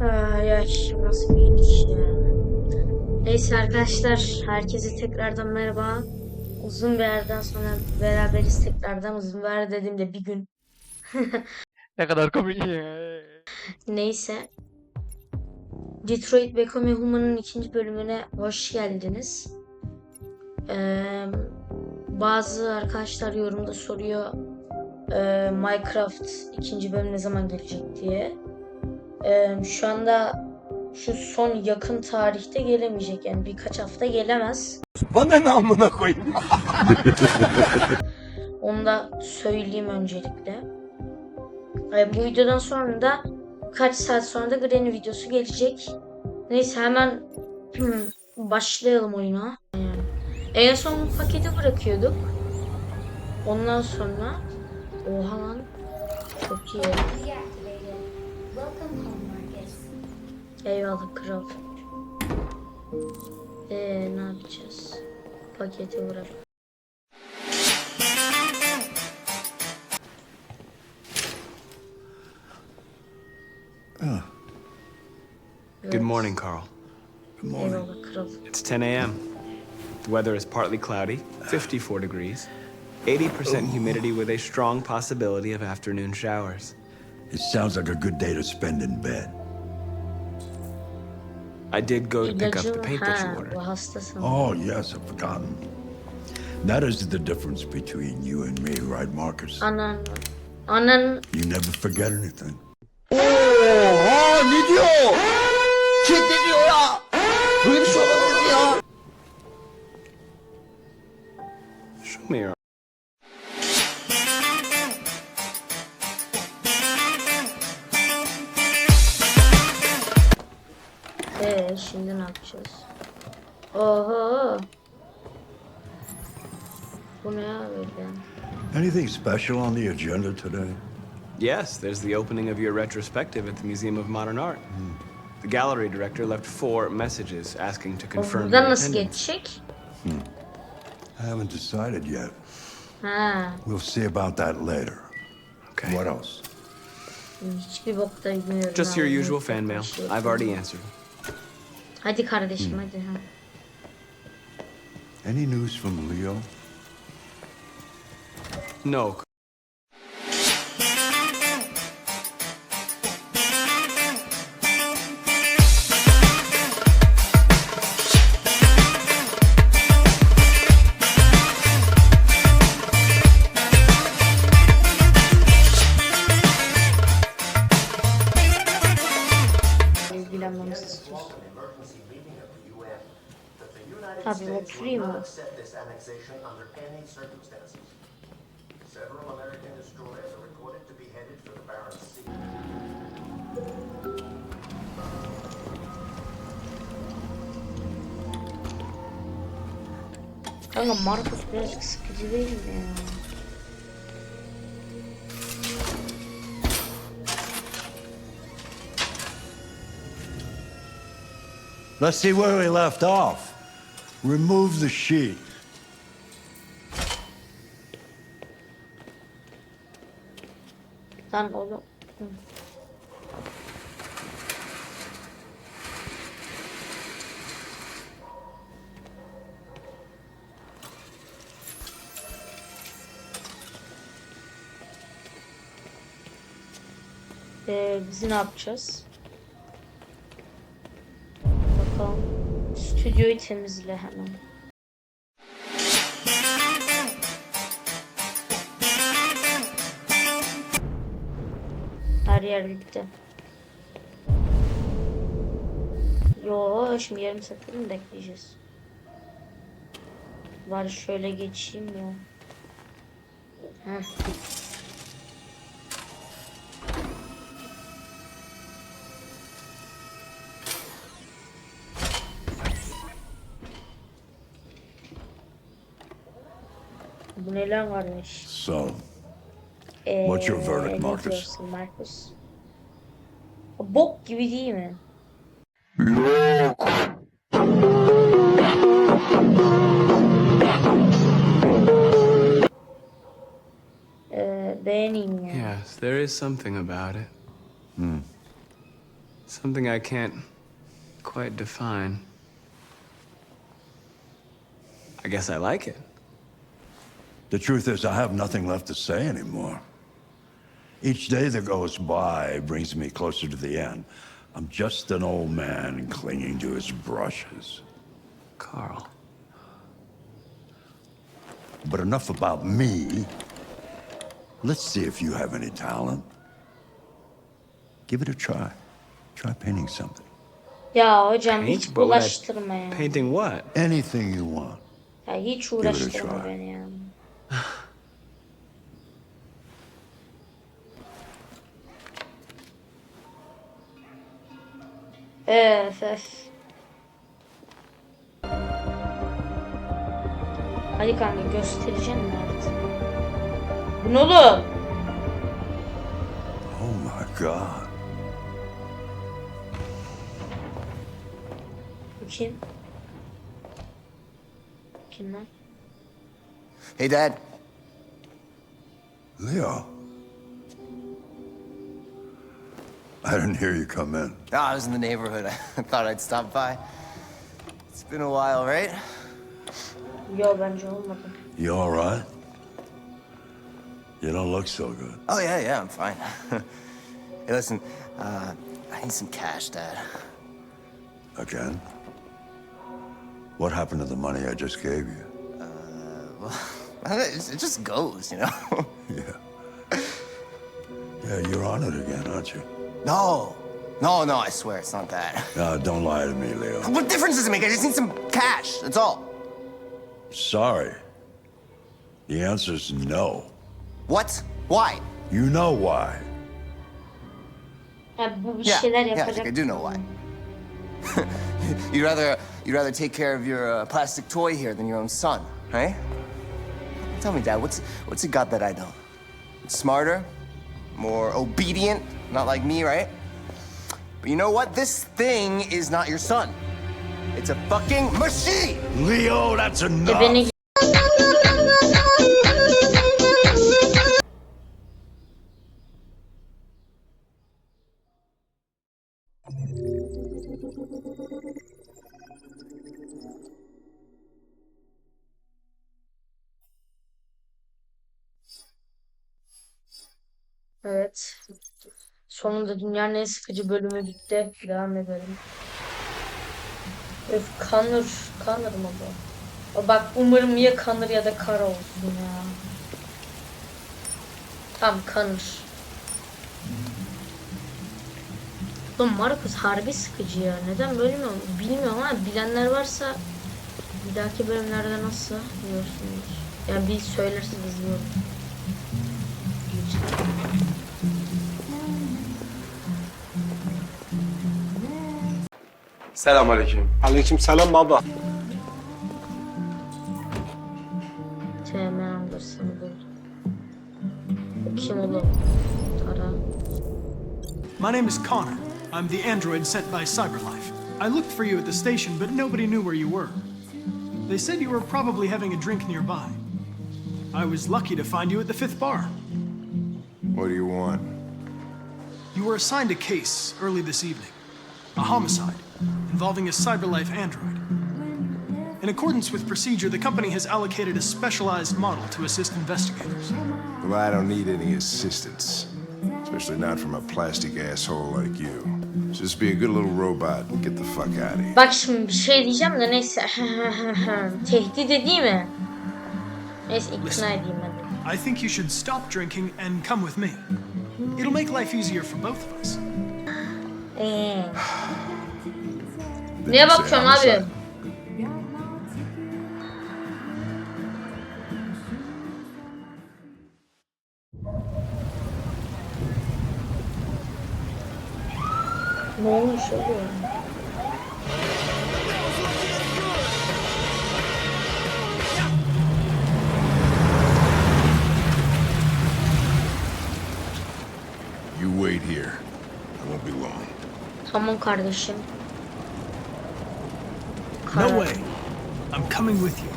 Ay ay nasıl bir iniş ya. Neyse arkadaşlar herkese tekrardan merhaba. Uzun bir yerden sonra beraberiz tekrardan. Uzun bir yer dediğimde bir gün. Ne kadar komik. Neyse. Detroit Become Human'ın ikinci bölümüne hoş geldiniz. Ee, bazı arkadaşlar yorumda soruyor ee, Minecraft ikinci bölüm ne zaman gelecek diye. Ee, şu anda şu son yakın tarihte gelemeyecek yani birkaç hafta gelemez. Bana ne amına koyayım? Onu da söyleyeyim öncelikle. Ee, bu videodan sonra da kaç saat sonra da Granny videosu gelecek. Neyse hemen başlayalım oyuna. Yani. En son paketi bırakıyorduk. Ondan sonra oha lan çok iyi. Eyvallah kral. Eee ne yapacağız? Paketi bırak. Good morning, Carl. Eyvallah kral. It's 10 a.m. The weather is partly cloudy, 54 degrees, 80% humidity with a strong possibility of afternoon showers. It sounds like a good day to spend in bed. I did go to pick up the İlacı paint that you ordered. Oh, yes, I've forgotten. That is the difference between you and me, right, Marcus? Anan anan You never forget anything. Oha ne diyor? Kim ne diyor ya? Böyle bir şey olabilir mi ya? Show me your Ee, şimdi ne yapacağız? Oho. Bu ne ya böyle? Anything special on the agenda today? Yes, there's the opening of your retrospective at the Museum of Modern Art. Hmm. The gallery director left four messages asking to O confirm buradan your nasıl attendance. geçecek? Hmm. I haven't decided yet. Ha, We'll see about that later. Okay. What else? hiçbir bok da bilmiyorum. Just your usual fan mail. I've already answered. Hadi kardeşim hadi ha. Any news from Leo? No. Tabii oturayım mı? accept this annexation under any circumstances. Several American destroyers are reported to be headed for the Barents Sea. Kanka Marcus birazcık sıkıcı değil mi ya? Let's see where we left off. Remove the sheet. Lan oğlum. Ee, biz ne yapacağız? Stüdyoyu temizle hemen. Her yer bitti. Yo şimdi yarım saat mi bekleyeceğiz? Var şöyle geçeyim ya. Heh. Bu neler varmış? So, Ee, What's your verdict, ne Marcus? diyorsun Marcus? Bok gibi değil mi? Ee, beğeneyim ya. Yes, there is something about it. Hmm. Something I can't quite define. I guess I like it. The truth is, I have nothing left to say anymore. Each day that goes by brings me closer to the end. I'm just an old man clinging to his brushes. Carl. But enough about me. Let's see if you have any talent. Give it a try. Try painting something. Ya hocam Paint? hiç But would I- bulaştırma ya. Painting what? Anything you want. Ya hiç it a uğraştırma try. beni ya. Öf öf. Hadi kanka göstereceğim artık? Bu ne oğlum? Oh my God. Bu kim? Kim lan? Hey, Dad. Leo. I didn't hear you come in. Oh, I was in the neighborhood. I thought I'd stop by. It's been a while, right? Yo bence olmadı. You all right? You don't look so good. Oh, yeah, yeah, I'm fine. hey, listen, uh, I need some cash, Dad. Again? What happened to the money I just gave you? It it just goes, you know? Yeah. Yeah, you're on it again, aren't you? no, no, no, I swear it's not that. No, don't lie to me, Leo. What difference does it make? I just need some cash, that's all. Sorry. The answer's no. What? Why? You know why. Ya bu bir Yeah, yeah, I think I do know why. you'd rather you'd rather take care of your uh, plastic toy here than your own son, right? Tell me, Dad, what's what's it got that I don't? Smarter, more obedient, not like me, right? But you know what? This thing is not your son. It's a fucking machine. Leo, that's enough. Sonunda dünyanın en sıkıcı bölümü bitti. Devam edelim. Öf kanır. Kanır mı bu? Bak umarım ya kanır ya da kara olsun ya. Tam kanır. Oğlum Marcus harbi sıkıcı ya. Neden böyle mi? Bilmiyorum ama bilenler varsa bir dahaki bölümlerde nasıl biliyorsunuz. Yani bir söylerseniz izliyorum. Selamünaleyküm. Aleyküm selam baba. TM Anderson'ı buldum. Kim oğlum? Tara. My name is Connor. I'm the android sent by CyberLife. I looked for you at the station, but nobody knew where you were. They said you were probably having a drink nearby. I was lucky to find you at the fifth bar. What do you want? You were assigned a case early this evening a homicide involving a CyberLife android. In accordance with procedure, the company has allocated a specialized model to assist investigators. Well, I don't need any assistance. Especially not from a plastic asshole like you. Just be a good little robot and get the fuck out of here. Bak şimdi bir şey diyeceğim de neyse. Tehdit edeyim mi? Neyse ikna edeyim hadi. I think you should stop drinking and come with me. It'll make life easier for both of us. Neye say bakıyorum abi? Ne olmuş oğlum? You wait here. I won't be long. Tamam kardeşim. No way. I'm coming with you.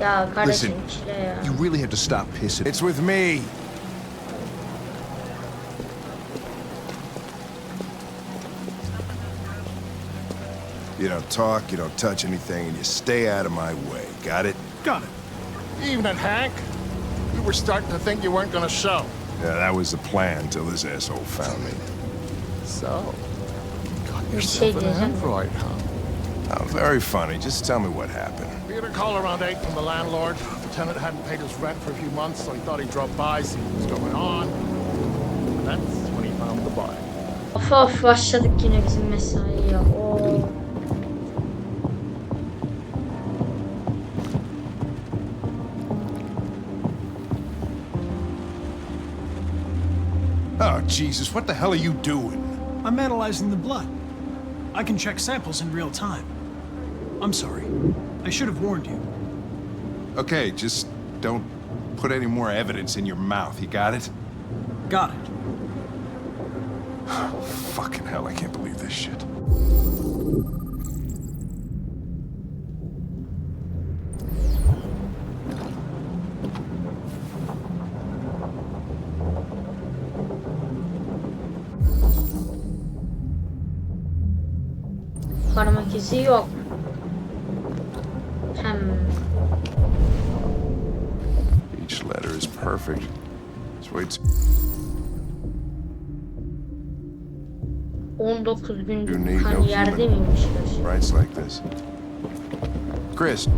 Ya kardeşim Listen, çile ya. You really have to stop pissing. It's with me. You don't talk, you don't touch anything, and you stay out of my way. Got it? Got it. Evening, Hank. We were starting to think you weren't gonna show. Yeah, that was the plan till this asshole found me. So, got yourself an diyeceğim. android, huh? Oh, very funny. Just tell me what happened. We had a call around 8 from the landlord. The tenant hadn't paid his rent for a few months, so he thought he'd drop by, see what was going on. And that's when he found the body. Of of başladık yine bizim mesaiye. Oo. Oh, Jesus, what the hell are you doing? I'm analyzing the blood. I can check samples in real time. I'm sorry. I should have warned you. Okay, just don't put any more evidence in your mouth. You got it? Got it. Fucking hell, I can't believe this shit. Parmak izi yok. Each letter is perfect. Just wait. 19 You gündür need kan no yerde human. miymişler? Writes like this. Chris.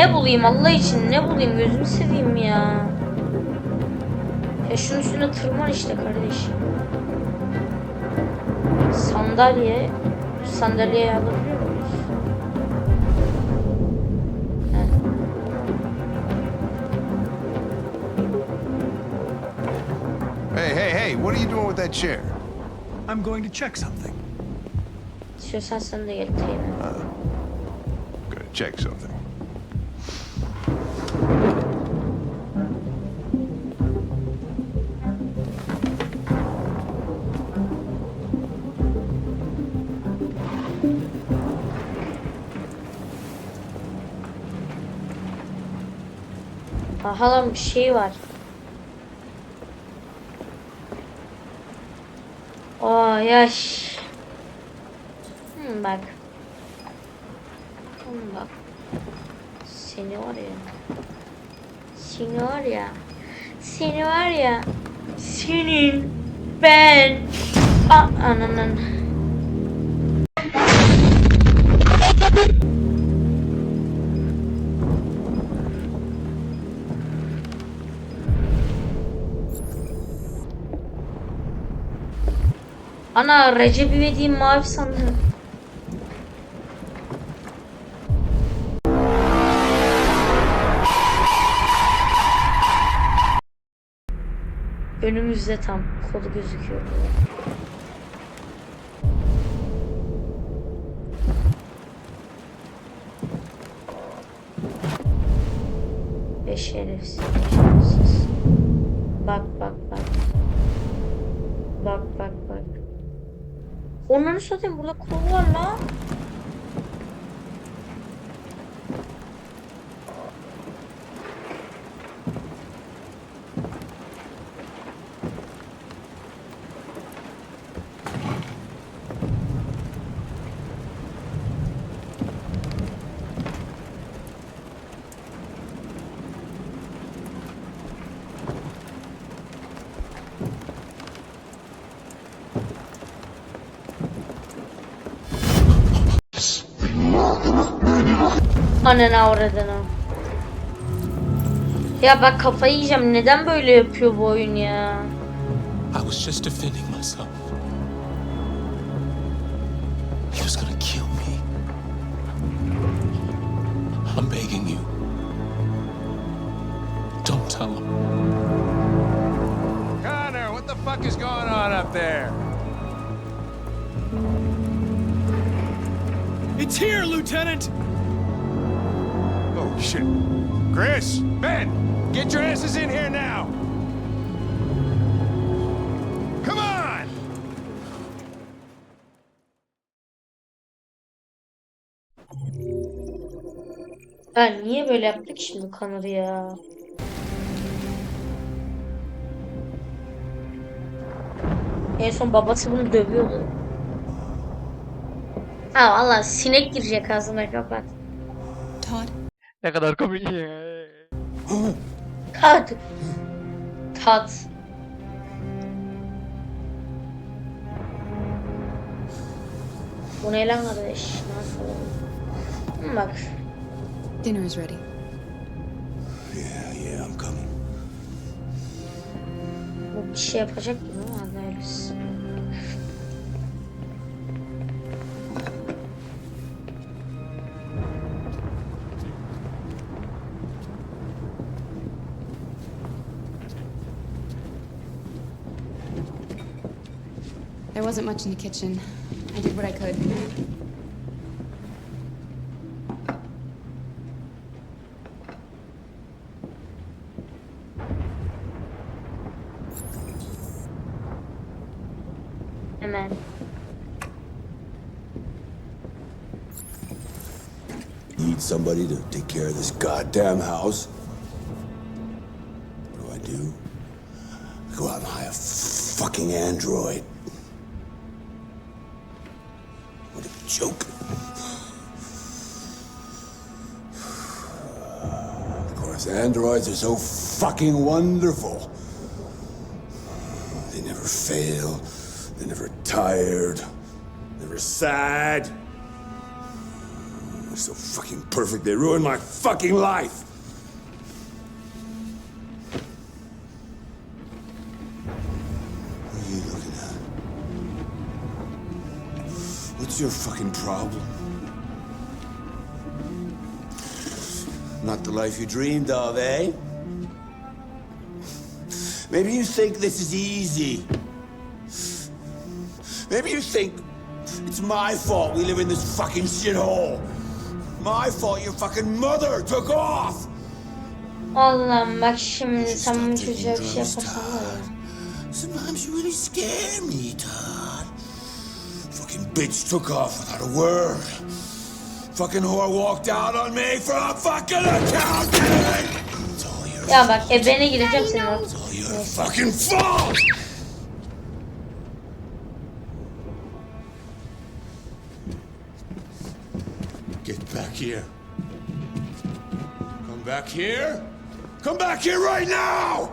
Ne bulayım Allah için ne bulayım gözünü seveyim ya. Ya şunun üstüne tırman işte kardeşim. Sandalye. Sandalyeyi alabiliyor muyuz? Hey, hey, hey, what are you doing with that chair? I'm going to check something. İstiyorsan sen de gel teyze. Gonna check something. Aha lan bir şey var. Aa yaş. Hmm, bak. Hmm, bak. Seni var ya. Seni var ya. Seni var ya. Senin ben. Aa, ananın. Ana Recep İvedik'in mavi sandım. Önümüzde tam kolu gözüküyor. Onların zaten burada kuru var lan. Ananı avradını. Ya bak kafayı yiyeceğim. Neden böyle yapıyor bu oyun ya? I was just defending myself. He was gonna kill me. I'm begging you. Don't tell him. Connor, what the fuck is going on up there? It's here, Lieutenant! Shit. Chris, Ben, get your asses in here now. Come on! Ben niye böyle yaptık şimdi Connor'ı ya? En son babası bunu dövüyordu. Ha valla sinek girecek ağzına kapat. Ne kadar komik. Tat. Tat. Bu ne lan kardeş? Nasıl? Bak. Dinner is ready. Yeah, yeah, I'm coming. Bu bir şey yapacak gibi ama anlayırız. Wasn't much in the kitchen. I did what I could. Hemen. Need somebody to take care of this goddamn house? What do I do? I go out and hire a fucking android. Joke. Of course, androids are so fucking wonderful. They never fail. They're never tired. Never sad. They're so fucking perfect. They ruined my fucking life. What's your fucking problem? Not the life you dreamed of, eh? Maybe you think this is easy. Maybe you think it's my fault we live in this fucking shithole. My fault your fucking mother took off. Allah'ım bak şimdi sen bunu çocuğa bir şey. Sometimes you really scare me, Todd. Bitch took off without a word. Fucking whore walked out on me for a fucking accountant. It's all your, Ya bak ebene gireceğim senin o. it's all your fucking fault. Get back here. Come back here. Come back here right now!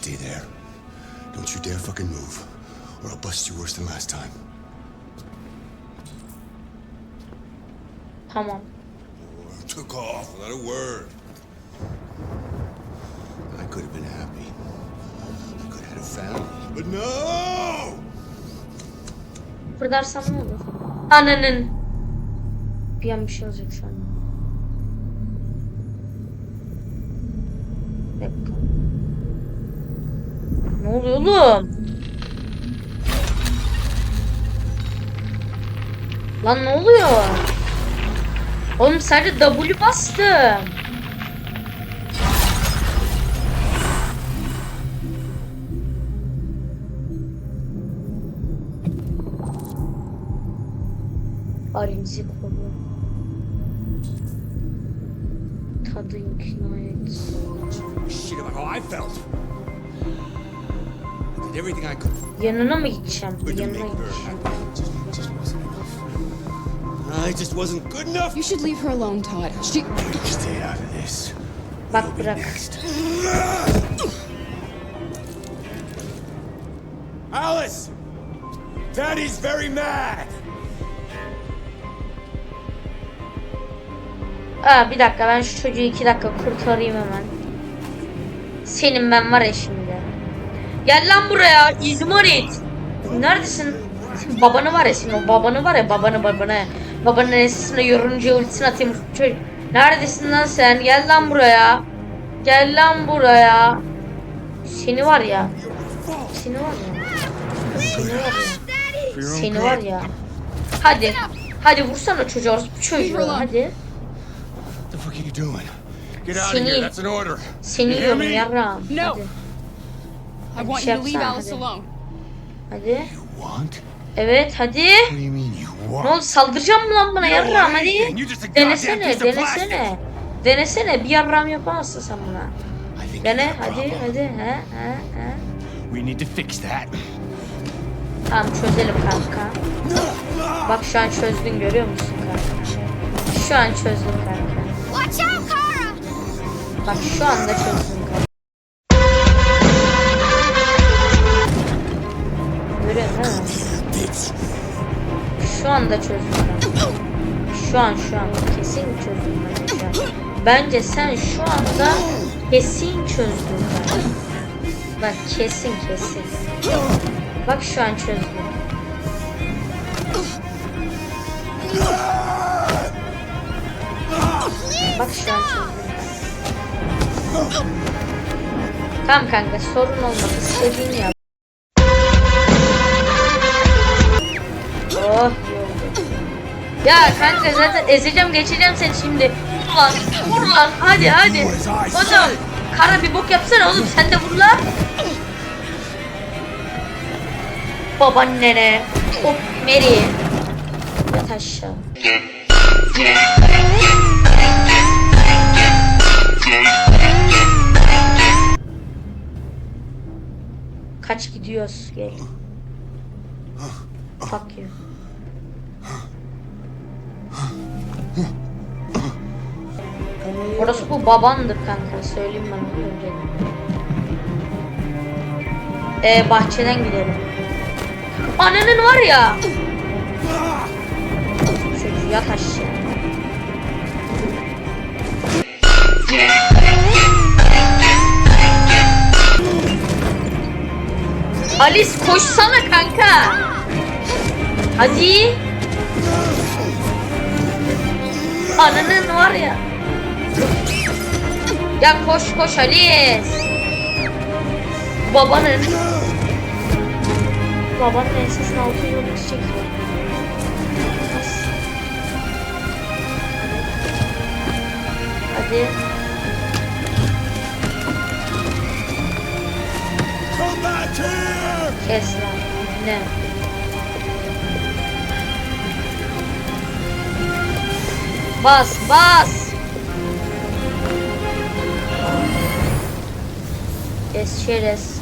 Stay there. Don't you dare fucking move, or I'll bust you worse than last time. Come Tamam. Oh, took off without a word. I could have been happy. I could have had a family, but no! Fırlarsam ne olur? Ananın. Bir an bir şey olacak şu an. Ne oluyor oğlum? Lan ne oluyor? Oğlum sadece W bastım. Halinizi koru. Tadı ikna et. Shit about how I felt. Yanına mı gideceğim? Yanına gideceğim. I just wasn't good enough. You should leave her alone, Todd. She. Stay out of this. Bak bırak. Alice! Daddy's very mad! Aa bir dakika ben şu çocuğu iki dakika kurtarayım hemen. Senin ben var ya şimdi. Gel lan buraya İzmarit. Neredesin? Babanı var ya senin o babanı var ya babanı babanı. Babanın ensesine yorunca ultisini atayım. Çocuk. Neredesin lan sen? Gel lan buraya. Gel lan buraya. Seni var ya. Seni var ya. Seni var ya. Seni var ya. Hadi. Hadi vursana çocuğa. Bu çocuğu. Hadi. Seni-. Seni yiyorum yarrağım. Hadi. I want you to leave Alice hadi. alone. Hadi. What? Evet hadi. What do you mean you want? Ne oldu saldıracağım mı lan bana want hadi. Denesene denesene. Denesene bir yarrağım yapamazsın sen buna. Dene hadi hadi he he he. We need to fix that. Tamam çözelim kanka. Bak şu an çözdün görüyor musun kanka? Şu an çözdün kanka. Watch out, Kara! Bak şu anda çözdün Şu anda kanka. Şu an şu an kesin çözdüm bence sen şu anda kesin çözdün. Bak kesin kesin. Bak şu an çözdüm. Bak şu an çözdüm. Tamam kanka sorun olmaz. İstediğini yap. Ya kanka zaten ezeceğim geçeceğim seni şimdi. Vur lan vur lan hadi hadi. Oğlum kara bir bok yapsana oğlum sen de vur lan. Babaannene. Hop Mary. Yat aşağı. Kaç gidiyoruz gel. Fuck you. Orası bu babandır kanka söyleyeyim ben önce. Ee, bahçeden gidelim. Ananın var ya. Çocuğu yat aşağı. Alice koşsana kanka. Hadi. Ananın var ya. Ya koş koş Alice. Babanın. Babanın ensesinin altı yolu çekiyor. Hadi. Kes lan. Ne? Bas bas. Kes şerez.